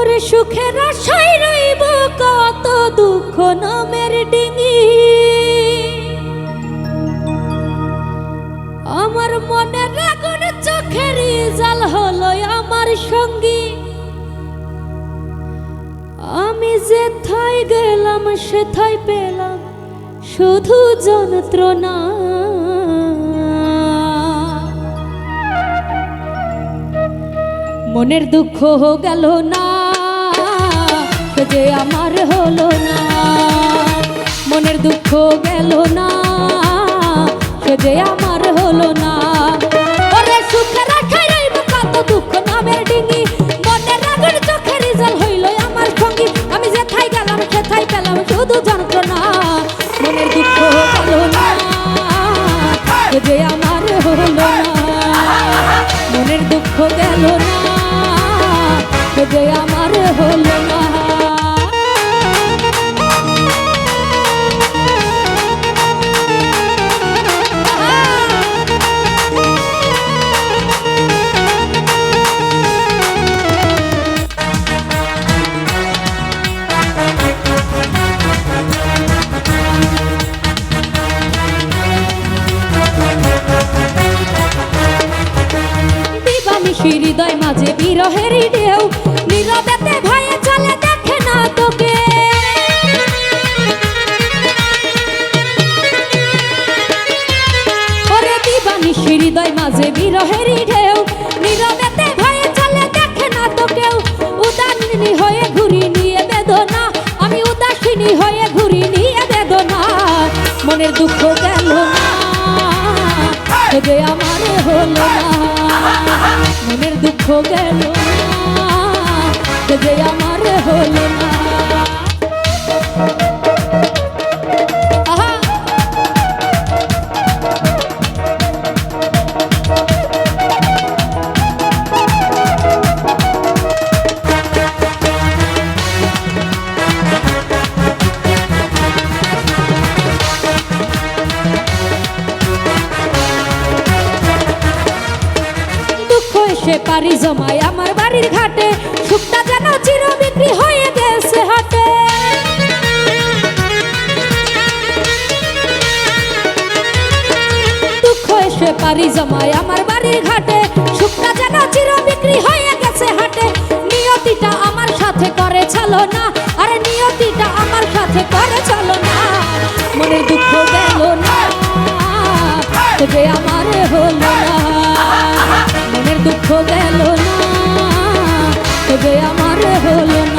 ওরে সুখের আশায় রইব, কত দুঃখ নামের ডিঙি। আমার মনে রাগুন চোখের জাল হলো আমার সঙ্গী। আমি যে থাই গেলাম সে থাই পেলাম শুধু যন্ত্রণা। মনের দুঃখ গেল না যে আমার হলো না, মনের দুঃখ গেল না, সে যে আমার হলো না। ওরে আশায় রইব কত দুঃখ নামের ডিঙি বিরহের ঢেউ, নীরবেতে ভয়ে চলে দেখে না তোকে। ওরে দিবানিশি হৃদয় মাঝে বিরহের ঢেউ, নীরবেতে ভয়ে চলে দেখে না তোকেও। উদাসিনী হয়ে ঘুরি নিয়ে বেদনা, আমি উদাসিনী হয়ে ঘুরি নিয়ে বেদনা। মনের দুঃখ গেল না আমার হলো না। মনের দুঃখ গেল যে আমার হলো না। পারি জমায়, আমার বাড়ির ঘাটে সুখটা যেন চির বিক্রি হয়ে গেছে হাটে। দুঃখ এসে পারি জমায়, আমার বাড়ির ঘাটে সুখটা যেন চির বিক্রি হয়ে গেছে হাটে। নিয়তিটা আমার সাথে করে চলো না, আরে নিয়তিটা আমার সাথে করে চলো না। মনের দুঃখ গেল না যে আমার হলো না। গেল না তবে আমার হলো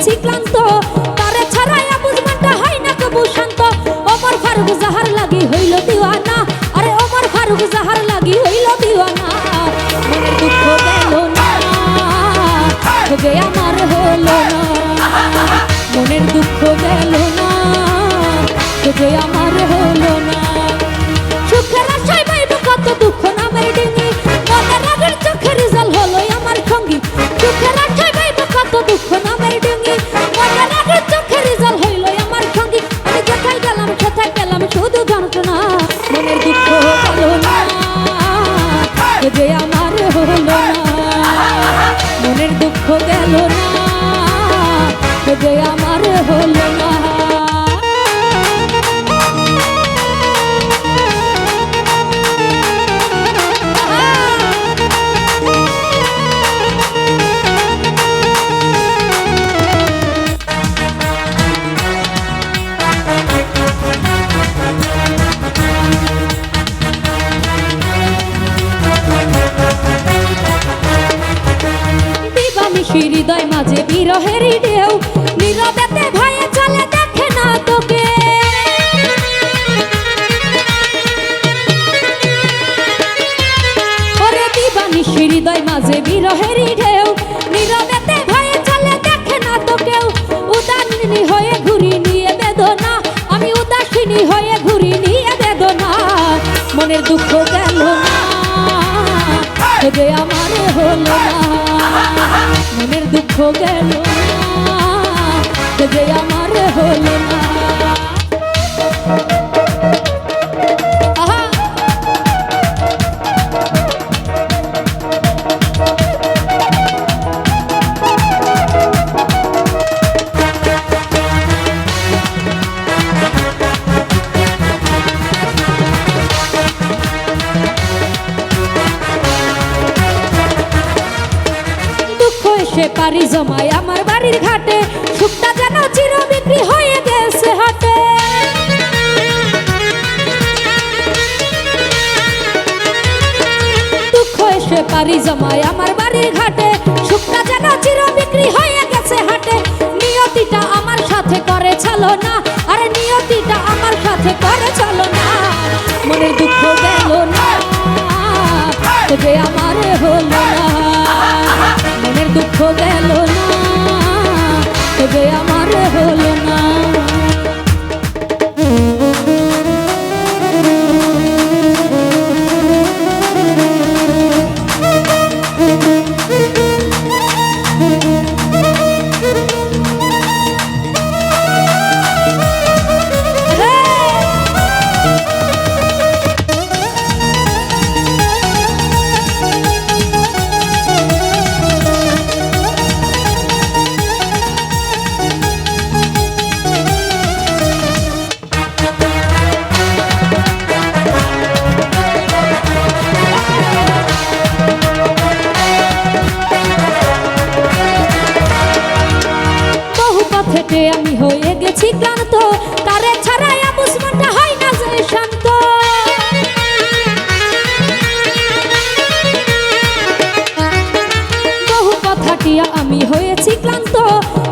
হয়েছি ক্লান্ত। তারে ছাড়াই আমুস মনটা হয় না কবু শান্ত। ওমর ফারুক জাহার লাগি হইল ও গেল না। বিরহেরই ঢেউ, নীরবেতে ভয়ে চলে দেখে না তোকে। ওরে দিবানি হৃদয় মাঝে বিরহেরই ঢেউ, নীরবেতে ভয়ে চলে দেখে না তো কেউ উদাসিনী হয়ে ঘুরি নিয়ে বেদনা, আমি উদাসিনী হয়ে ঘুরি নিয়ে বেদনা। মনের দুঃখ গেল না আমার হলো না। মনের দুঃখ গেল না। যে আমার হলো না। পারি জমায় আমার বাড়ির ঘাটে, সুখটা যেন চির বিক্রি হয়ে গেছে হাটে। দুঃখ এসে পারি জমায় আমার বাড়ির ঘাটে, সুখটা যেন চির বিক্রি হয়ে গেছে হাটে। নিয়তিটা আমার সাথে করে চলো না, আরে নিয়তিটা আমার সাথে করে চলো না। মনের দুঃখ গেল না যে আমার হলো না। গেল না তবে আমার হলো না। বহু আমি হয়ে গেছি ক্লান্ত। তারে ছাড়াই আবুসমানটা হয় না যে শান্ত। বহু কথাটিয়া আমি হয়েছি ক্লান্ত?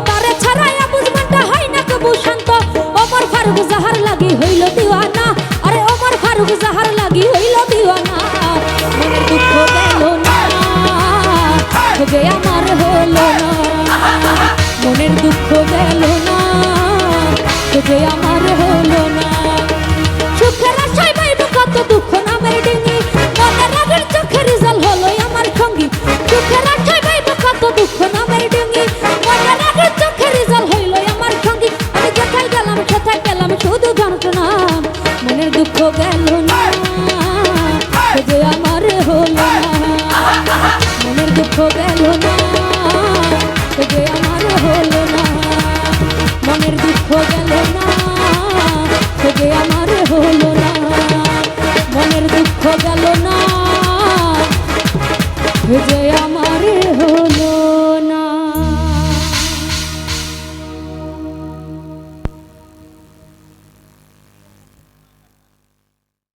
তারে ছাড়াই আবুসমানটা হয় না কবু শান্ত। ওমর ফারুক জাহার লাগি হইল দিওয়ানা। আরে ওমর ফারুক জাহার লাগি হইল দিওয়ানা। মনের দুঃখ গেল না আমার হলো না। মনের দুঃখ গেল